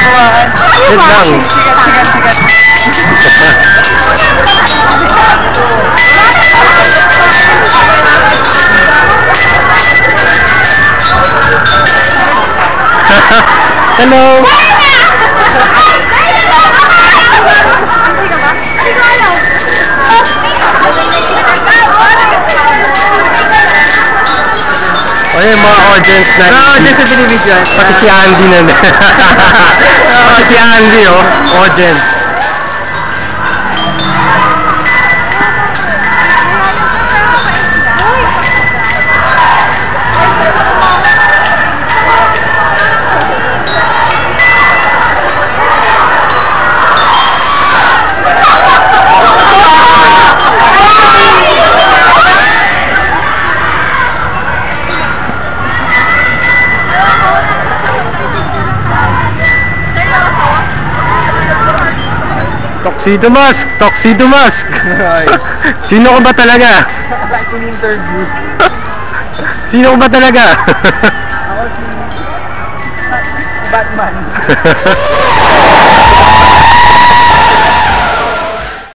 Lang. Hello! O yun, mga audience na. Mga audience na binibidyoan. Pati si Andy na. Pati si Andy, oh. Audience. Tuxedo Mask! Tuxedo Mask! Sino ka ba talaga? In-interview. Sino ka ba talaga? Ako si... Batman.